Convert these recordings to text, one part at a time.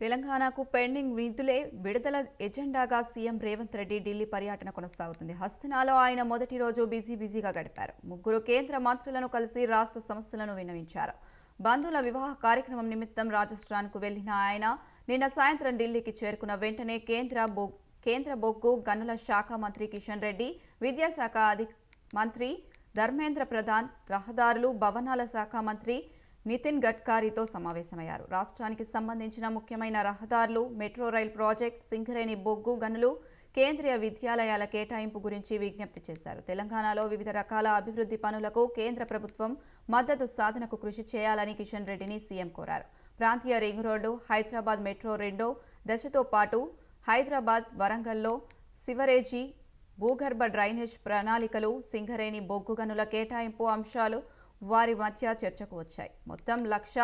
తెలంగాణకు పెండింగ్ నిధులే విడుదల ఎజెండాగా సీఎం రేవంత్ రెడ్డి ఢిల్లీ పర్యటన కొనసాగుతుంది. హస్తనాలో ఆయన మొదటి రోజు బిజీ బిజీగా గడిపారు. ముగ్గురు కేంద్ర మంత్రులను కలిసి రాష్ట్ర సమస్యలను విన్నవించారు. బంధువుల వివాహ కార్యక్రమం నిమిత్తం రాజస్థాన్కు వెళ్ళిన ఆయన నిన్న సాయంత్రం ఢిల్లీకి చేరుకున్న వెంటనే కేంద్ర బొ కేంద్ర బొగ్గు గనుల శాఖ మంత్రి కిషన్ రెడ్డి విద్యాశాఖ అధి మంత్రి ధర్మేంద్ర ప్రధాన్ రహదారులు భవనాల శాఖ మంత్రి నితిన్ గడ్కారీతో సమావేశమయ్యారు. రాష్ట్రానికి సంబంధించిన ముఖ్యమైన రహదారులు మెట్రో రైల్ ప్రాజెక్ట్ సింగరేణి బొగ్గు గనులు కేంద్రీయ విద్యాలయాల కేటాయింపు గురించి విజ్ఞప్తి చేశారు. తెలంగాణలో వివిధ రకాల అభివృద్ధి పనులకు కేంద్ర ప్రభుత్వం మద్దతు సాధనకు కృషి చేయాలని కిషన్ రెడ్డిని సీఎం కోరారు. ప్రాంతీయ రింగ్ రోడ్డు హైదరాబాద్ మెట్రో రెండో దశతో పాటు హైదరాబాద్ వరంగల్లో సివరేజీ భూగర్భ డ్రైనేజ్ ప్రణాళికలు సింగరేణి బొగ్గు గనుల కేటాయింపు అంశాలు వారి మధ్య చర్చకు వచ్చాయి. మొత్తం లక్ష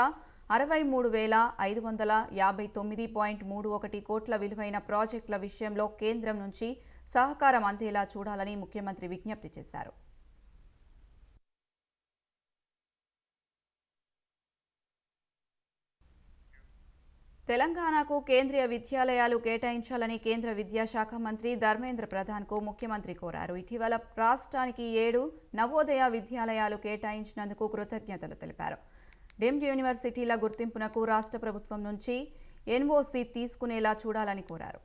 అరవై మూడు వేల ఐదు వందల యాభై తొమ్మిది పాయింట్ మూడు ఒకటి కోట్ల విలువైన ప్రాజెక్టుల విషయంలో కేంద్రం నుంచి సహకారం అందేలా చూడాలని ముఖ్యమంత్రి విజ్ఞప్తి చేశారు. తెలంగాణకు కేంద్రీయ విద్యాలయాలు కేటాయించాలని కేంద్ర విద్యాశాఖ మంత్రి ధర్మేంద్ర ప్రధాన్కు ముఖ్యమంత్రి కోరారు. ఇటీవల రాష్ట్రానికి ఏడు నవోదయ విద్యాలయాలు కేటాయించినందుకు కృతజ్ఞతలు తెలిపారు. డీమ్డ్ యూనివర్సిటీల గుర్తింపునకు రాష్ట్ర ప్రభుత్వం నుంచి ఎన్ఓసి తీసుకునేలా చూడాలని కోరారు.